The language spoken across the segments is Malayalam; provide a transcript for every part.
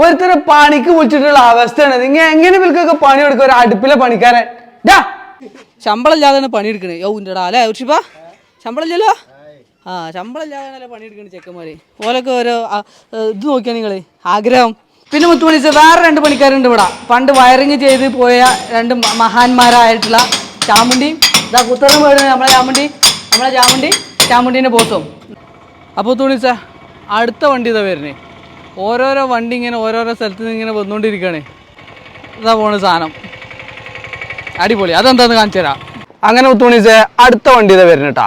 ഒരുത്തരെ പണിക്ക് വിളിച്ചിട്ടുള്ള അവസ്ഥയാണ്. നിങ്ങൾ എങ്ങനെ ഇവർക്കൊക്കെ പണി കൊടുക്കുക ഒരു അടുപ്പിലെ പണിക്കാരൻ. ഡാ ശമ്പളം ഇല്ലാതെയാണ് പണിയെടുക്കണേ. യോ ഉണ്ടടാ അല്ലേ ഉഷിപ്പ ശമ്പളം ഇല്ലല്ലോ? ആ ശമ്പളം ഇല്ലാതെയാണല്ലേ പണിയെടുക്കണേ ചെക്കന്മാര്? ഓലൊക്കെ ഓരോ ഇത് നോക്കിയാ നിങ്ങൾ? ആഗ്രഹം. പിന്നെ മുത്തുമണി വേറെ രണ്ട് പണിക്കാരുണ്ട് ഇവിടെ. പണ്ട് വയറിങ് ചെയ്ത് പോയ രണ്ട് മഹാന്മാരായിട്ടുള്ള ചാമുണ്ടിയും ഇതാ കുത്തറ വീട് നമ്മളെ ചാമുണ്ടി. നമ്മളെ ചാമുണ്ടി ചാമുണ്ടീന്റെ ബോസും. അപ്പോൾ തുണി അടുത്ത വണ്ടി ഇതാ വരുന്നേ. ഓരോരോ വണ്ടി ഇങ്ങനെ ഓരോരോ സ്ഥലത്ത് നിന്ന് ഇങ്ങനെ വന്നുകൊണ്ടിരിക്കുകയാണ് ഇതാ പോണ സാധനം. അടിപൊളി. അതെന്താന്ന് കാണിച്ചു തരാം. അങ്ങനെ ഉത്തുമണിച്ച് അടുത്ത വണ്ടി ഇതാ വരുന്നട്ടാ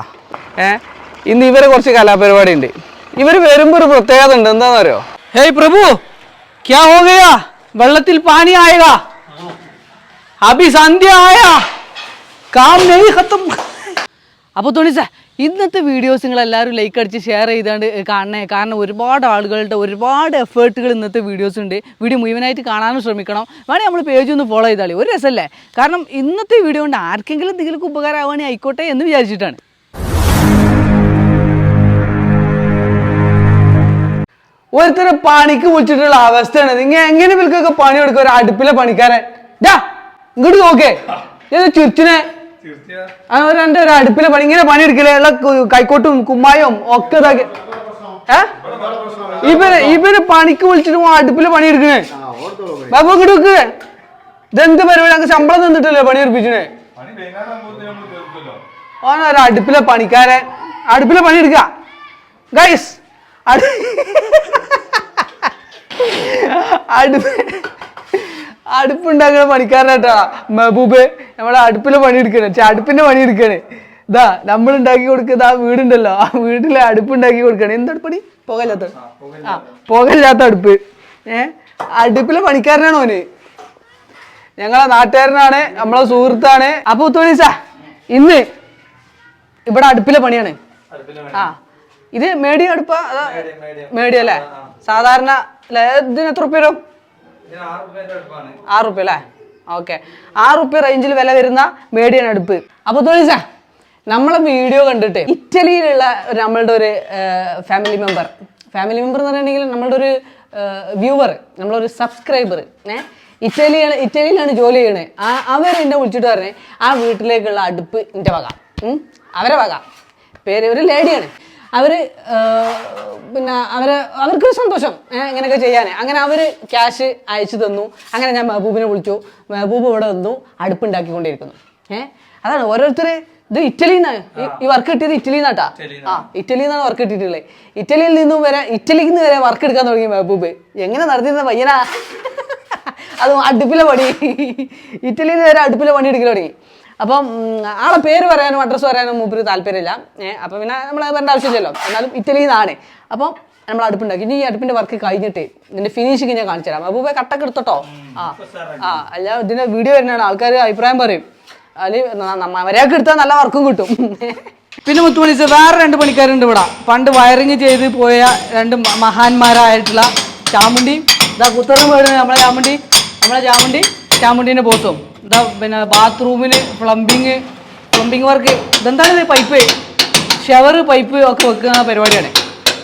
ഏ? ഇന്ന് ഇവരെ കുറച്ച് കലാപരിപാടി ഉണ്ട് ഇവർ വരുമ്പോൾ ഒരു പ്രത്യേകത ഉണ്ട്. എന്താണെന്ന് അറിയോ ഹേയ് പ്രഭു ക്യാ ഹോ ഗയാ? വെള്ളത്തിൽ പാനി ആയക അഭി സന്ധ്യ ആയാ. കാം നെയ് ഖത്തം. അപ്പോൾ തോണിച്ച ഇന്നത്തെ വീഡിയോസ് നിങ്ങൾ എല്ലാവരും ലൈക്ക് അടിച്ച് ഷെയർ ചെയ്താണ്ട് കാണണേ. കാരണം ഒരുപാട് ആളുകളുടെ ഒരുപാട് എഫേർട്ടുകൾ ഇന്നത്തെ വീഡിയോസ് ഉണ്ട്. വീഡിയോ മുഴുവനായിട്ട് കാണാനും ശ്രമിക്കണം. വേണമെങ്കിൽ നമ്മൾ പേജ് ഒന്ന് ഫോളോ ചെയ്താളി ഒരു രസമല്ലേ കാരണം ഇന്നത്തെ വീഡിയോ കൊണ്ട് ആർക്കെങ്കിലും എന്തെങ്കിലും ഉപകാരമാവുകയാണെങ്കിൽ ആയിക്കോട്ടെ എന്ന് വിചാരിച്ചിട്ടാണ്. ഒരുത്തരെ പണിക്ക് വിളിച്ചിട്ടുള്ള അവസ്ഥയാണ്. നിങ്ങൾ എങ്ങനെ വിൽക്കൊക്കെ പണി കൊടുക്കുക ഒരു അടുപ്പിലെ പണിക്കാരൻ. ഇങ്ങോട്ട് നോക്കേ. ചുറ്റിനെ ആ ഒരു എന്റെ ഒരു അടുപ്പിലെ പണി ഇങ്ങനെ പണി എടുക്കില്ലേ? ഉള്ള കൈക്കോട്ടും കുമ്മായും ഒക്കെ ഇതാക്കി. ഏ? ഇവർ ഇവർ പണിക്ക് വിളിച്ചിട്ട് അടുപ്പിലെ പണി എടുക്കണേ. ബാബു ഇങ്ങോട്ട് നോക്ക് ഇതെന്ത് പരിപാടി? അങ്ങ് ശമ്പളം തന്നിട്ടല്ലേ പണി എടുപ്പിച്ചേ ഓനൊരു അടുപ്പിലെ പണിക്കാരൻ. അടുപ്പിലെ പണി എടുക്ക. ഗൈസ് അടുപ്പ് അടുപ്പുണ്ടാക്കുന്ന പണിക്കാരനാട്ടാ മെഹബൂബ് നമ്മളെ അടുപ്പിലെ പണി എടുക്കണേ ചെ അടുപ്പിന്റെ പണി എടുക്കണേ ഇതാ നമ്മൾ ഉണ്ടാക്കി കൊടുക്കുന്ന ആ വീടുണ്ടല്ലോ. ആ വീട്ടിലെ അടുപ്പ് ഉണ്ടാക്കി കൊടുക്കണേ. എന്ത് അടുപ്പണി പുകയില്ലാത്ത ആ പുകയില്ലാത്ത അടുപ്പ്. ഏ അടുപ്പിലെ പണിക്കാരനാണ് ഓന്. ഞങ്ങളെ നാട്ടുകാരനാണ് നമ്മളെ സുഹൃത്താണ്. അപ്പൊ തോന്നിസാ ഇന്ന് ഇവിടെ അടുപ്പിലെ പണിയാണ്. ആ ഇത് മേടി അടുപ്പാ? മേടി അല്ലേ? സാധാരണ അല്ലേ? ഇതിന് എത്ര റുപ്യ വരും? ആറ് റുപ്യ അല്ലേ? ഓക്കെ ആറ് റുപ്യ റേഞ്ചിൽ വില വരുന്ന മേഡിയൻ അടുപ്പ്. അപ്പൊ തോന്നിച്ചാ നമ്മളെ വീഡിയോ കണ്ടിട്ട് ഇറ്റലിയിലുള്ള നമ്മളുടെ ഒരു ഫാമിലി മെമ്പർ ഫാമിലി മെമ്പർ എന്ന് പറയുകയാണെങ്കിൽ നമ്മളുടെ ഒരു വ്യൂവർ നമ്മളൊരു സബ്സ്ക്രൈബർ ഏ ഇറ്റലിയാണ് ഇറ്റലിയിലാണ് ജോലി ചെയ്യണേ. ആ അവർ എന്നെ വിളിച്ചിട്ട് പറഞ്ഞേ ആ വീട്ടിലേക്കുള്ള അടുപ്പ് എന്റെ വക. അവരെ വക. പേര് ഒരു ലേഡിയാണ് അവർ പിന്നെ അവർ അവർക്ക് സന്തോഷം ഇങ്ങനെയൊക്കെ ചെയ്യാൻ അങ്ങനെ അവർ ക്യാഷ് അയച്ചു തന്നു. അങ്ങനെ ഞാൻ മെഹബൂബിനെ വിളിച്ചു. മെഹബൂബ് ഇവിടെ വന്നു അടുപ്പുണ്ടാക്കിക്കൊണ്ടിരിക്കുന്നു. ഏഹ് അതാണ് ഓരോരുത്തർ ഇത് ഇറ്റലിയിൽ നിന്നാണ് ഈ വർക്ക് കിട്ടിയത് ഇറ്റലിയിൽ നിന്നാട്ടാ ആ ഇറ്റലിയിൽ നിന്നാണ് വർക്ക് കിട്ടിയിട്ടുള്ളത്. ഇറ്റലിയിൽ നിന്നും വരെ ഇറ്റലിയിൽ നിന്ന് വരെ വർക്ക് എടുക്കാൻ തുടങ്ങി മെഹബൂബ്. എങ്ങനെ നടത്തിയിരുന്ന പയ്യനാ? അത് അടുപ്പിലെ പണി. ഇറ്റലിയിൽ നിന്ന് വരെ അടുപ്പിലെ പണി എടുക്കൽ തുടങ്ങി. അപ്പം ആളെ പേര് പറയാനും അഡ്രസ്സ് പറയാനും മൂപ്പര് താല്പര്യമില്ല. അപ്പം പിന്നെ നമ്മൾ വേണ്ട ആവശ്യമില്ലല്ലോ. എന്നാലും ഇറ്റലിയിൽ നിന്നാണ് അപ്പം നമ്മൾ അടുപ്പുണ്ടാക്കി. ഇനി ഈ അടുപ്പിന്റെ വർക്ക് കഴിഞ്ഞിട്ട് ഇതിന്റെ ഫിനിഷിങ് ഞാൻ കാണിച്ചു തരാം. അപ്പൊ കട്ടൊക്കെ എടുത്തോട്ടോ? ആ ആ അല്ല ഇതിന്റെ വീഡിയോ വരുന്നതാണ്. ആൾക്കാർ അഭിപ്രായം പറയും. അതിൽ മര്യാദയ്ക്ക് എടുത്താൽ നല്ല വർക്കും കിട്ടും. പിന്നെ മുത്തുമണി സാർ വേറെ രണ്ട് പണിക്കാരുണ്ട് ഇവിടെ. പണ്ട് വയറിങ് ചെയ്ത് പോയ രണ്ട് മഹാന്മാരായിട്ടുള്ള ചാമുണ്ടിയും ഇതാ കുത്തറും വീട് നമ്മളെ ചാമുണ്ടി നമ്മളെ ചാമുണ്ടി ചാമുണ്ടീന്റെ ബോസും ഇതാ പിന്നെ ബാത്റൂമിന് പ്ലംബിങ് പ്ലംബിങ് വർക്ക് ഇതെന്താണ് ഇത് പൈപ്പ് ഷവർ പൈപ്പ് ഒക്കെ വെക്കുന്ന പരിപാടിയാണ്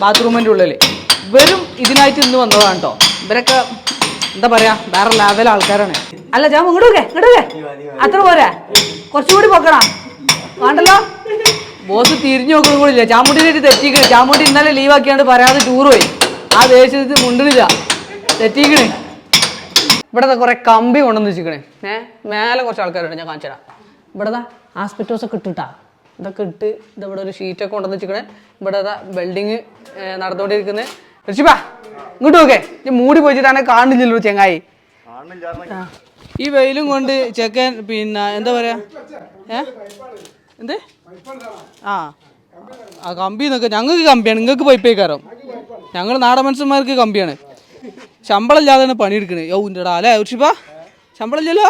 ബാത്റൂമിന്റെ ഉള്ളിൽ ഇവരും ഇതിനായിട്ട് ഇന്ന് വന്നതാണ് കേട്ടോ ഇവരൊക്കെ എന്താ പറയാ വേറെ ലെവൽ ആൾക്കാരാണ്. അല്ല ഞാൻ ഇങ്ങോട്ട് ഇങ്ങോട്ട് അത്ര പോരാ? കുറച്ചുകൂടി പൊക്കണം? വേണ്ടല്ലോ? ബോസ് തിരിഞ്ഞു നോക്കണം കൂടില്ല ചാമുണ്ടിനായിട്ട് തെറ്റിക്കണേ. ചാമുണ്ടി ഇന്നലെ ലീവ് ആക്കിയാണ്ട് പറയാതെ ടൂർ പോയി. ആ ദേശത്ത് മുണ്ടിനില്ല തെറ്റിക്കണേ. ഇവിടെ കുറെ കമ്പി കൊണ്ടുവന്ന് വെച്ചിക്കണേ ഏ മേലെ കുറച്ച് ആൾക്കാരുണ്ട് ഞാൻ കാണിച്ചു തരാം ഇവിടെ ആസ്പിറ്റോസ് ഒക്കെ ഇട്ടിട്ടാ. ഇതൊക്കെ ഇട്ട് ഇത് ഇവിടെ ഒരു ഷീറ്റൊക്കെ കൊണ്ടുവന്ന് വെച്ചിക്കണേ ഇവിടെ ബിൽഡിങ് നടന്നുകൊണ്ടിരിക്കുന്നത് ഋഷിപ്പാ ഇങ്ങോട്ട് നോക്കേ. ഈ മൂടി പോയിട്ട് തന്നെ കാണുന്നില്ലല്ലോ ചെങ്ങായി. ഈ വെയിലും കൊണ്ട് ചെക്കൻ പിന്നെ എന്താ പറയാ? ഏ? എന്ത്? ആ ആ കമ്പി എന്നൊക്കെ ഞങ്ങൾക്ക് കമ്പിയാണ്. നിങ്ങൾക്ക് പൈപ്പ് കയറും ഞങ്ങൾ നാടൻ മനുഷ്യന്മാർക്ക് കമ്പിയാണ്. ശമ്പളം ഇല്ലാതെയാണ് പണിയെടുക്കണേ. യോ ഉണ്ടടാ അല്ലേ ഋഷിപ്പ ശമ്പളം ഇല്ലല്ലോ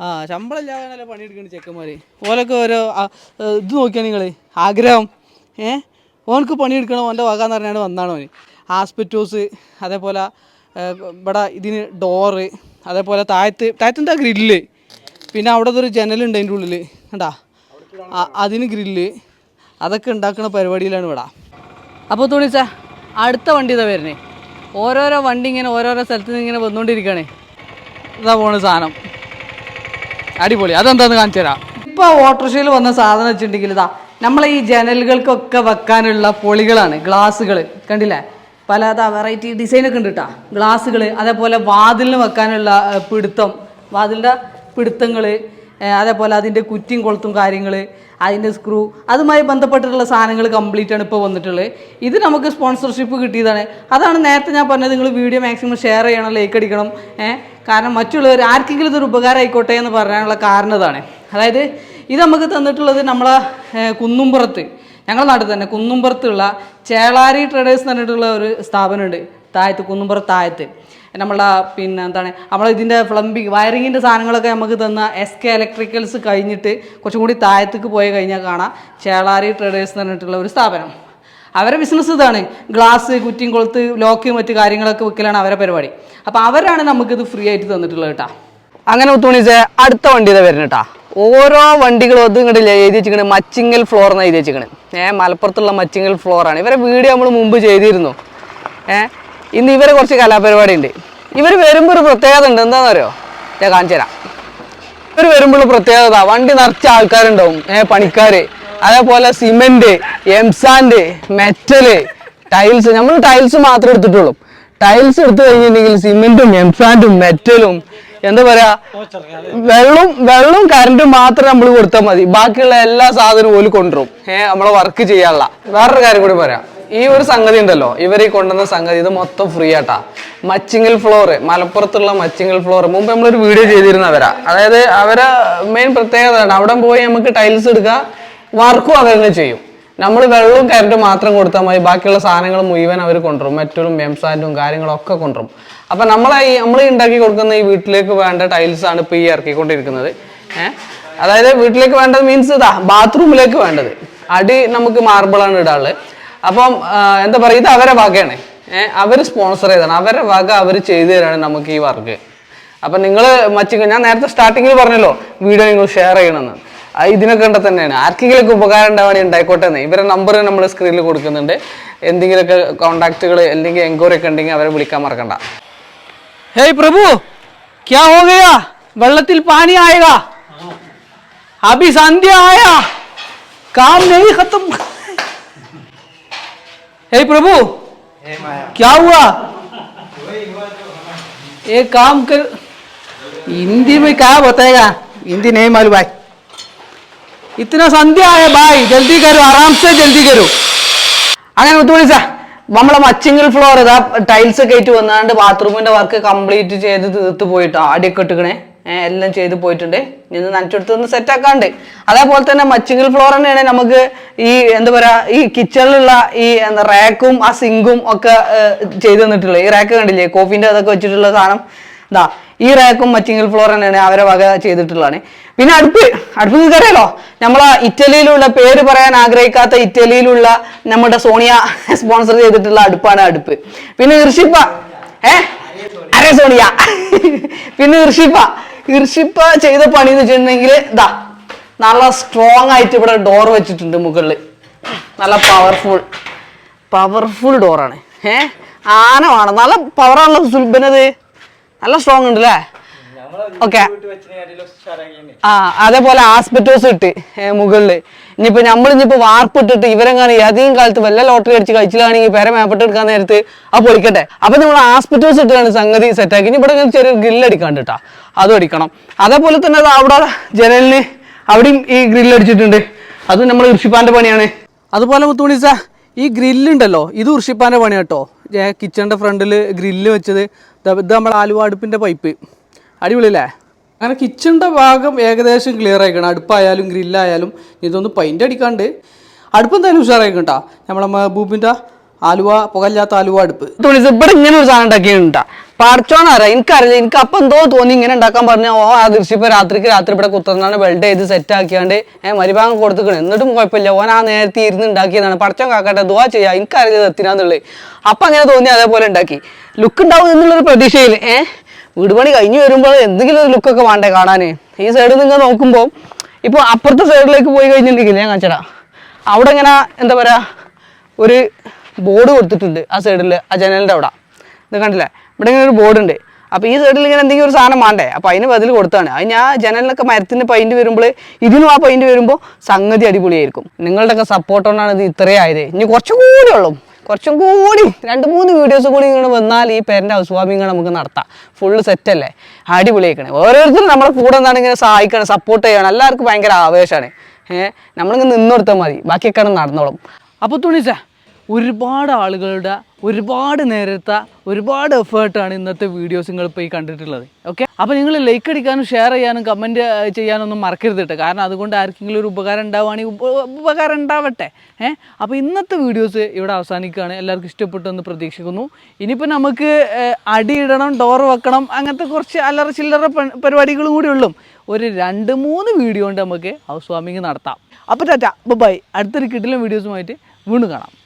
ആ ശമ്പളം ഇല്ലാതെയാണല്ലേ പണിയെടുക്കണേ ചെക്കന്മാർ ഓലൊക്കെ ഓരോ ഇത് നോക്കിയാ നിങ്ങൾ ആഗ്രഹം. ഏ? ഓനക്ക് പണിയെടുക്കണം ഓന്റെ വക എന്ന് പറഞ്ഞാണ് വന്നാണ് ഓന്. ആസ്പെറ്റോസ് അതേപോലെ ഇവിടെ ഇതിന് ഡോറ് അതേപോലെ താഴത്ത് താഴത്ത് എന്താ ഗ്രില്ല്? പിന്നെ അവിടെ ഒരു ജനലുണ്ട് അതിന്റെ ഉള്ളിൽ കണ്ടാ? അതിന് ഗ്രില്ല്. അതൊക്കെ ഉണ്ടാക്കുന്ന പരിപാടിയിലാണ് ഇവിടെ. അപ്പോൾ തോണിച്ച അടുത്ത വണ്ടി ഇതാ വരുന്നേ ഓരോരോ വണ്ടി ഇങ്ങനെ ഓരോരോ സ്ഥലത്ത് നിന്ന് ഇങ്ങനെ വന്നുകൊണ്ടിരിക്കുകയാണ്. ഇതാ പോണ സാധനം. അടിപൊളി. അതെന്താന്ന് കാണിച്ചു തരാം. ഇപ്പോൾ ഓട്ടോറിക്ഷയിൽ വന്ന സാധനം വെച്ചിട്ടുണ്ടെങ്കിൽ ഇതാ നമ്മളെ ഈ ജനലുകൾക്കൊക്കെ വെക്കാനുള്ള പൊളികളാണ് ഗ്ലാസ്സുകൾ കണ്ടില്ലേ? പല വെറൈറ്റി ഡിസൈനൊക്കെ ഉണ്ട് കേട്ടോ ഗ്ലാസ്സുകൾ അതേപോലെ വാതിലിന് വെക്കാനുള്ള പിടുത്തം. വാതിലിന്റെ പിടുത്തങ്ങൾ അതേപോലെ അതിന്റെ കുറ്റിയും കൊളുത്തും കാര്യങ്ങൾ അതിന്റെ സ്ക്രൂ അതുമായി ബന്ധപ്പെട്ടിട്ടുള്ള സാധനങ്ങൾ കംപ്ലീറ്റ് ആണ് ഇപ്പോൾ വന്നിട്ടുള്ളത്. ഇത് നമുക്ക് സ്പോൺസർഷിപ്പ് കിട്ടിയതാണ്. അതാണ് നേരത്തെ ഞാൻ പറഞ്ഞത് നിങ്ങൾ വീഡിയോ മാക്സിമം ഷെയർ ചെയ്യണം ലൈക്ക് അടിക്കണം കാരണം മറ്റുള്ളവർ ആർക്കെങ്കിലും ഇതൊരു ഉപകാരം ആയിക്കോട്ടെ എന്ന് പറയാനുള്ള കാരണം ഇതാണ് അതായത് ഇത് നമുക്ക് തന്നിട്ടുള്ളത് നമ്മളെ കുന്നുംപുറത്ത് ഞങ്ങളുടെ നാട്ടിൽ തന്നെ കുന്നുംപുറത്തുള്ള ചേളാരി ട്രേഡേഴ്സ് എന്ന് പറഞ്ഞിട്ടുള്ള ഒരു സ്ഥാപനമുണ്ട് താഴത്ത് കുന്നുംപുറത്ത് താഴത്ത്. നമ്മളെ പിന്നെ എന്താണ് നമ്മൾ ഇതിന്റെ പ്ലംബിങ് വയറിങ്ങിന്റെ സാധനങ്ങളൊക്കെ നമുക്ക് തന്ന എസ് കെ ഇലക്ട്രിക്കൽസ് കഴിഞ്ഞിട്ട് കുറച്ചും കൂടി താഴത്തേക്ക് പോയി കഴിഞ്ഞാൽ കാണാം. ചേളാരി ട്രേഡേഴ്സ് എന്ന് പറഞ്ഞിട്ടുള്ള ഒരു സ്ഥാപനം. അവരെ ബിസിനസ് ഇതാണ്. ഗ്ലാസ് കുറ്റിയും കൊളുത്ത് ലോക്ക് മറ്റു കാര്യങ്ങളൊക്കെ വെക്കലാണ് അവരെ പരിപാടി. അപ്പോൾ അവരാണ് നമുക്കിത് ഫ്രീ ആയിട്ട് തന്നിട്ടുള്ളത് കേട്ടോ അങ്ങനെ ഉത്തുണിച്ചേ അടുത്ത വണ്ടി ഇതാ വരുന്നട്ടാ ഓരോ വണ്ടികളും ഒതും ഇങ്ങോട്ട് എഴുതി വെച്ചിരിക്കണേ. മച്ചിങ്ങൽ ഫ്ലോർ എന്ന് എഴുതി വെച്ചിരിക്കണേ. ഏഹ് മലപ്പുറത്തുള്ള മച്ചിങ്ങൽ ഫ്ലോറാണ് ഇവരെ വീഡിയോ നമ്മൾ മുമ്പ് ചെയ്തിരുന്നു. ഏഹ് ഇന്ന് ഇവരെ കുറച്ച് കലാപരിപാടി ഉണ്ട് ഇവർ വരുമ്പോൾ ഒരു പ്രത്യേകത ഉണ്ട്. എന്താണെന്ന് അറിയോ ഞാൻ കാണിച്ചു തരാം. ഇവർ വരുമ്പോൾ പ്രത്യേകത വണ്ടി നിറച്ച ആൾക്കാരുണ്ടാവും. ഏ പണിക്കാര്. അതേപോലെ cement M sand metal tiles. നമ്മൾ ടൈൽസ് മാത്രമേ എടുത്തിട്ടുള്ളൂ. ടൈൽസ് എടുത്തു കഴിഞ്ഞിട്ടുണ്ടെങ്കിൽ സിമെന്റും എംസാൻഡും മെറ്റലും എന്താ പറയാ വെള്ളം വെള്ളവും കറണ്ടും മാത്രം നമ്മൾ കൊടുത്താൽ മതി. ബാക്കിയുള്ള എല്ലാ സാധനവും ഓൽ കൊണ്ടുവരും. ഏഹ് നമ്മളെ വർക്ക് ചെയ്യാനുള്ള. വേറൊരു കാര്യം കൂടി പറയാം. ഈ ഒരു സംഗതി ഉണ്ടല്ലോ. ഇവർ ഈ കൊണ്ടുവന്ന സംഗതി ഇത് മൊത്തം ഫ്രീ ആട്ടാ. മച്ചിങ്ങൽ ഫ്ലോർ മലപ്പുറത്തുള്ള മച്ചിങ്ങൽ ഫ്ലോർ മുമ്പ് നമ്മളൊരു വീഡിയോ ചെയ്തിരുന്നവരാ അതായത് അവരെ മെയിൻ പ്രത്യേകത അവിടെ പോയി നമുക്ക് ടൈൽസ് എടുക്കുക വർക്കും അവർ തന്നെ ചെയ്യും. നമ്മൾ വെള്ളവും കരണ്ടും മാത്രം കൊടുത്താൽ മതി. ബാക്കിയുള്ള സാധനങ്ങൾ മുഴുവൻ അവർ കൊണ്ടുവരും. മെറ്റലും എംസാൻഡും കാര്യങ്ങളൊക്കെ കൊണ്ടുവരും. അപ്പൊ നമ്മളെ ഈ നമ്മൾ ഉണ്ടാക്കി കൊടുക്കുന്ന ഈ വീട്ടിലേക്ക് വേണ്ട ടൈൽസ് ആണ് ഇപ്പൊ ഈ ഇറക്കിക്കൊണ്ടിരിക്കുന്നത്. ഏഹ് അതായത് വീട്ടിലേക്ക് വേണ്ടത് മീൻസ് ഇതാ ബാത്റൂമിലേക്ക് വേണ്ടത്. അടി നമുക്ക് മാർബിളാണ് ഇടാനുള്ളത്. അപ്പം എന്താ പറയുക ഇത് അവരെ വകയാണ്. അവർ സ്പോൺസർ ചെയ്താണ്. അവരെ വക അവർ ചെയ്തു തരാണ് നമുക്ക് ഈ വർക്ക്. അപ്പം നിങ്ങൾ മച്ചിക്ക ഞാൻ നേരത്തെ സ്റ്റാർട്ടിങ്ങിൽ പറഞ്ഞല്ലോ വീഡിയോ നിങ്ങൾ ഷെയർ ചെയ്യണമെന്ന്. ഇതിനൊക്കെ തന്നെയാണ്. ആർക്കെങ്കിലൊക്കെ ഉപകാരം ഉണ്ടാവാൻ ഉണ്ടായിക്കോട്ടെ എന്ന്. ഇവരെ നമ്പർ നമ്മൾ സ്ക്രീനിൽ കൊടുക്കുന്നുണ്ട്. എന്തെങ്കിലുമൊക്കെ കോണ്ടാക്റ്റുകൾ അല്ലെങ്കിൽ എൻക്വയറി ഒക്കെ ഉണ്ടെങ്കിൽ അവരെ വിളിക്കാൻ മറക്കണ്ട. ഹേയ് പ്രഭു ക്യാ ഹോ ഗയാ? വെള്ളത്തിൽ പാനി ആയക അഭിസന്ധ്യ ആയ. കാം നെയ് ഖത്തം. हे प्रभु क्या हुआ ये काम कर हिंदी में क्या बताएगा हिंदी नहीं मालूम भाई इतना संध्या है भाई जल्दी करो आराम से जल्दी करो അങ്ങനെ വിളിച്ച നമ്മളെ മച്ചിങ്ങൽ ഫ്ലോർ ഇതാ ടൈൽസ് ഒക്കെ ആയിട്ട് വന്നാണ്ട് ബാത്റൂമിന്റെ വർക്ക് കംപ്ലീറ്റ് ചെയ്ത് തീർത്ത് പോയിട്ട് അടിയൊക്കെ ഇട്ടുക്കണേ ഏഹ് എല്ലാം ചെയ്ത് പോയിട്ടുണ്ട്. ഇനി നനച്ചെടുത്ത് ഒന്ന് സെറ്റ് ആക്കാണ്ട്. അതേപോലെ തന്നെ മച്ചിങ്ങൽ ഫ്ലോർ തന്നെയാണ് നമുക്ക് ഈ എന്താ പറയാ ഈ കിച്ചണിലുള്ള ഈ എന്താ റാക്കും ആ സിങ്കും ഒക്കെ ചെയ്തു തന്നിട്ടുള്ളത്. ഈ റാക്ക് കണ്ടില്ലേ? കോഫിന്റെ അതൊക്കെ വെച്ചിട്ടുള്ള സാധനം. ഇതാ ഈ റാക്കും മച്ചിങ്ങൽ ഫ്ലോർ തന്നെയാണ് അവരെ വക ചെയ്തിട്ടുള്ളതാണ്. പിന്നെ അടുപ്പ്. അടുപ്പ് നിങ്ങൾക്ക് അറിയാലോ? നമ്മളെ ഇറ്റലിയിലുള്ള പേര് പറയാൻ ആഗ്രഹിക്കാത്ത ഇറ്റലിയിലുള്ള നമ്മുടെ സോണിയ സ്പോൺസർ ചെയ്തിട്ടുള്ള അടുപ്പാണ് അടുപ്പ്. പിന്നെ ഋഷിപ്പ ഏ? അരേ സോണിയ. പിന്നെ ഇർഷിപ്പ ഇർഷിപ്പ ചെയ്ത പണി എന്ന് വെച്ചിട്ടുണ്ടെങ്കിൽ ഇതാ നല്ല സ്ട്രോങ് ആയിട്ട് ഇവിടെ ഡോർ വെച്ചിട്ടുണ്ട് മുകളിൽ നല്ല പവർഫുൾ പവർഫുൾ ഡോറാണ് ഏ? ആനമാണ് നല്ല പവറാണല്ലോ സുൽബനത് നല്ല സ്ട്രോങ് ഉണ്ട് അല്ലേ ഓക്കെ ആ അതേപോലെ ആസ്പെറ്റോസ് ഇട്ട് ഏ, മുകളിൽ ഇനിയിപ്പോ നമ്മൾ ഇനിയിപ്പോ വാർപ്പിട്ടിട്ട് ഇവരെങ്ങാനും അധികം കാലത്ത് വല്ല ലോട്ടറി അടിച്ച് കഴിച്ചിലാണെങ്കിൽ പേരെ മേപ്പെട്ട് എടുക്കാൻ നേരത്ത് ആ പൊളിക്കട്ടെ. അപ്പൊ നമ്മൾ ആസ്പെറ്റോസ് ഇട്ടാണ് സംഗതി സെറ്റാക്കി ഇനി ഇവിടെ ഇങ്ങനെ ചെറിയ ഗ്രില്ല് അടിക്കാണ്ട് കേട്ടോ അതും അടിക്കണം. അതേപോലെ തന്നെ അത് അവിടെ ജനലിന് അവിടെയും ഈ ഗ്രില്ല് അടിച്ചിട്ടുണ്ട്. അത് നമ്മൾ കൃഷിപ്പാന്റെ പണിയാണ്. അതുപോലെ മുത്തുമണി സാ ഈ ഗ്രില്ലുണ്ടല്ലോ ഇത് ഉർഷിപ്പാന്റെ പണി കേട്ടോ കിച്ചണിന്റെ ഫ്രണ്ടിൽ ഗ്രില്ല് വെച്ചത്. ഇത് നമ്മൾ ആലുവാടുപ്പിന്റെ പൈപ്പ് അടിപൊളിയല്ലേ? അങ്ങനെ കിച്ചണിന്റെ ഭാഗം ഏകദേശം ക്ലിയർ ആയിക്കണം. അടുപ്പായാലും ഗ്രില്ലായാലും ഇതൊന്ന് പെയിന്റ് അടിക്കാണ്ട് അടുപ്പ് എന്തായാലും ഉഷാറായിക്കണം കേട്ടോ നമ്മളെ മഹബൂബിന്റെ ആലുവ പുകല്ലാത്ത ആലുവ അടുപ്പ്. ഇവിടെ ഇങ്ങനെ ഒരു സാധനം ഉണ്ടാക്കിയിട്ടുണ്ട് പഠിച്ചോന്നറിയാം എനിക്കറിയില്ല. എനിക്ക് അപ്പം എന്തോ തോന്നി ഇങ്ങനെ ഉണ്ടാക്കാൻ പറഞ്ഞ ഓ ആ ദൃശ്യപ്പോ രാത്രിക്ക് രാത്രി ഇവിടെ കുത്തുന്നതാണ് വെൽഡ് ചെയ്ത് സെറ്റ് ആക്കിയാണ്ട് ഏഹ് മരുഭാഗം കൊടുത്തുക്കണം. എന്നിട്ടും കുഴപ്പമില്ല. ഓൻ ആ നേരത്തെ ഇരുന്ന് ഉണ്ടാക്കിയതാണ്. പടച്ചോൻ കാക്കട്ടെ ദുവാ ചെയ്യാ. എനിക്കറിയില്ല എത്തിനാന്നുള്ളത്. അപ്പം അങ്ങനെ തോന്നി അതേപോലെ ഉണ്ടാക്കി. ലുക്ക് ഉണ്ടാവും എന്നുള്ളൊരു പ്രതീക്ഷയിൽ ഏഹ് വീട് പണി കഴിഞ്ഞ് വരുമ്പോൾ എന്തെങ്കിലും ഒരു ലുക്കൊക്കെ വേണ്ടേ കാണാൻ ഈ സൈഡിൽ നിങ്ങൾ നോക്കുമ്പോൾ ഇപ്പോൾ അപ്പുറത്തെ സൈഡിലേക്ക് പോയി കഴിഞ്ഞിട്ടുണ്ടെങ്കിൽ ഞാൻ കാണിച്ചടാ അവിടെ ഇങ്ങനെ എന്താ പറയുക ഒരു ബോർഡ് കൊടുത്തിട്ടുണ്ട് ആ സൈഡിൽ ആ ജനലിന്റെ അവിടെ. ഇത് കണ്ടില്ലേ? ഇവിടെ ഇങ്ങനെ ഒരു ബോർഡ് ഉണ്ട്. അപ്പോൾ ഈ സൈഡിൽ ഇങ്ങനെ എന്തെങ്കിലും ഒരു സാധനം വേണ്ടേ? അപ്പോൾ അതിന് ബദൽ കൊടുത്താണ്. അത് ഞാൻ ജനലിനൊക്കെ മരത്തിന് പെയിന്റ് വരുമ്പോൾ ഇതിനും ആ പെയിന്റ് വരുമ്പോൾ സംഗതി അടിപൊളിയായിരിക്കും. നിങ്ങളുടെയൊക്കെ സപ്പോർട്ട് കൊണ്ടാണ് ഇത് ഇത്രയും ആയത്. ഇനി കുറച്ചുകൂടി ഉള്ളൂ. കുറച്ചും കൂടി രണ്ട് മൂന്ന് വീഡിയോസ് കൂടി ഇങ്ങനെ വന്നാൽ ഈ പേരന്റെ ഹൗസ് വാമിങ് നമുക്ക് നടത്താം. ഫുള്ള് സെറ്റല്ലേ അടിപൊളിയാക്കണേ ഓരോരുത്തരും നമ്മളെ കൂടെ നിന്നാണ് ഇങ്ങനെ സഹായിക്കണം സപ്പോർട്ട് ചെയ്യണം. എല്ലാവർക്കും ഭയങ്കര ആവേശമാണ്. ഏഹ് നമ്മളിങ്ങനെ നിന്നെടുത്താൽ മതി. ബാക്കിയൊക്കെ നടന്നോളും. അപ്പോൾ തുണിച്ച ഒരുപാട് ആളുകളുടെ ഒരുപാട് നേരത്തെ ഒരുപാട് എഫേർട്ടാണ് ഇന്നത്തെ വീഡിയോസ് നിങ്ങൾ ഇപ്പോൾ ഈ കണ്ടിട്ടുള്ളത്. ഓക്കെ അപ്പോൾ നിങ്ങൾ ലൈക്ക് അടിക്കാനും ഷെയർ ചെയ്യാനും കമന്റ് ചെയ്യാനൊന്നും മറക്കരുത് കേട്ടോ. കാരണം അതുകൊണ്ട് ആർക്കെങ്കിലും ഒരു ഉപകാരം ഉണ്ടാവുകയാണെങ്കിൽ ഉപ- ഉപകാരം ഉണ്ടാവട്ടെ. ഏഹ് അപ്പോൾ ഇന്നത്തെ വീഡിയോസ് ഇവിടെ അവസാനിക്കുകയാണ്. എല്ലാവർക്കും ഇഷ്ടപ്പെട്ടു എന്ന് പ്രതീക്ഷിക്കുന്നു. ഇനിയിപ്പോൾ നമുക്ക് അടിയിടണം ഡോർ വെക്കണം അങ്ങനത്തെ കുറച്ച് അല്ലറ ചില്ലറ പരിപാടികളും കൂടി ഉള്ളൂ. ഒരു രണ്ട് മൂന്ന് വീഡിയോ കൊണ്ട് നമുക്ക് ഹൗസ് വാമിങ് നടത്താം. അപ്പോൾ ടാറ്റ ബൈ അടുത്തൊരു കിട്ടിലും വീഡിയോസുമായിട്ട് വീണ്ടും കാണാം.